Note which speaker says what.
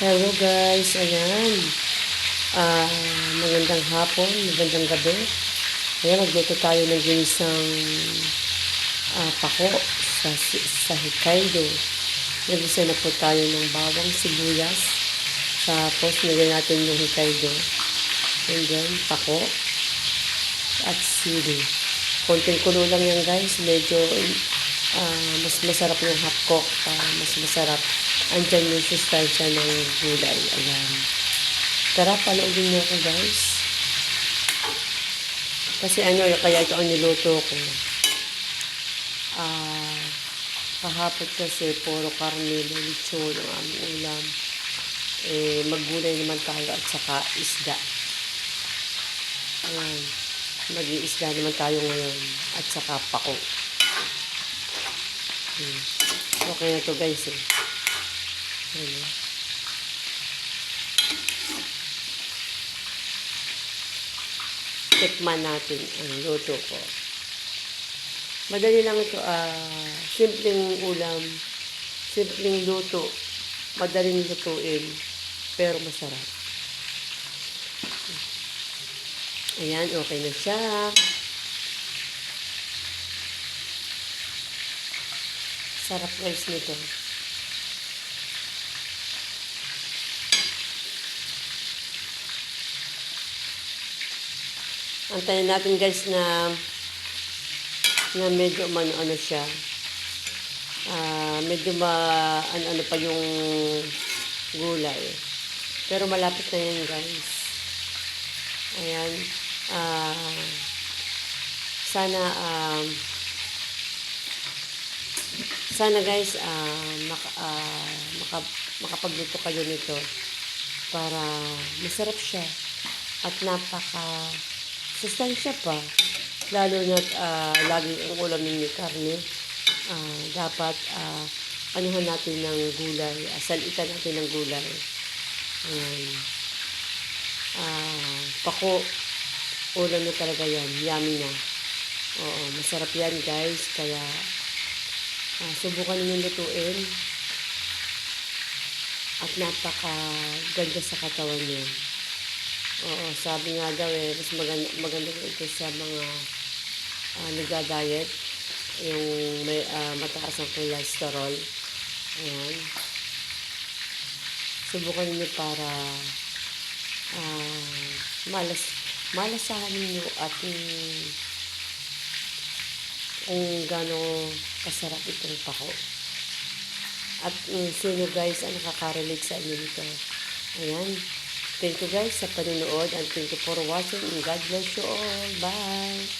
Speaker 1: Hello guys, ayan. Ah, magandang hapon, magandang gabi. Ayan, magluto tayo ng ginisang ah, pako sa, sa Hokkaido. Nagisa na po tayo ng bawang sibuyas. Tapos, nilagyan natin yung Hokkaido. And then, pako at sili. Konting kulo lang yan guys. Medyo ah, mas masarap yung hapkok. ah, mas masarap. Andyan yung sustansya ng gulay. Ayan. Tara, panoodin niyo ako guys. Kasi ano, kaya ito ang niluto ko. Ah, kahapon kasi puro karne, lechon ang aming ulam. Eh, maggulay naman tayo at saka isda. Ayan. Mag-iisda naman tayo ngayon. At saka pako. Hmm. Okay na to guys eh. Ayan. Tikman natin ang luto ko. Madali lang ito. ah simpleng ulam. Simpleng luto. Madaling lutuin. Pero masarap. Ayan, okay na siya. Sarap guys nito. Antayin natin guys na na medyo ano ano siya. Ah, medyo ma ano, ano pa yung gulay. Pero malapit na yan guys. Ayan. Ah, sana um, sana guys ah maka, ah, maka, makapagluto kayo nito para masarap siya at napaka sustansya pa. Lalo na uh, lagi ang ulam ninyo karne. Ah, dapat uh, anuhan natin ng gulay asalitan natin ng gulay. Ayan. Ah, pako. Ulam na talaga yan. Yummy na. Oo masarap yan guys. Kaya ah, subukan ninyo lutuin. At napaka ganda sa katawan niyo Oo, sabi nga daw eh, mas maganda, maganda ito sa mga uh, nagda-diet, yung may ah, mataas ang cholesterol. Ayan. Subukan niyo para ah, malas malasahan niyo at yung kung gaano kasarap itong pako. At mm, sino guys ang nakaka-relate sa inyo nito. Ayan. Thank you guys sa panonood and thank you for watching God bless you all. Bye!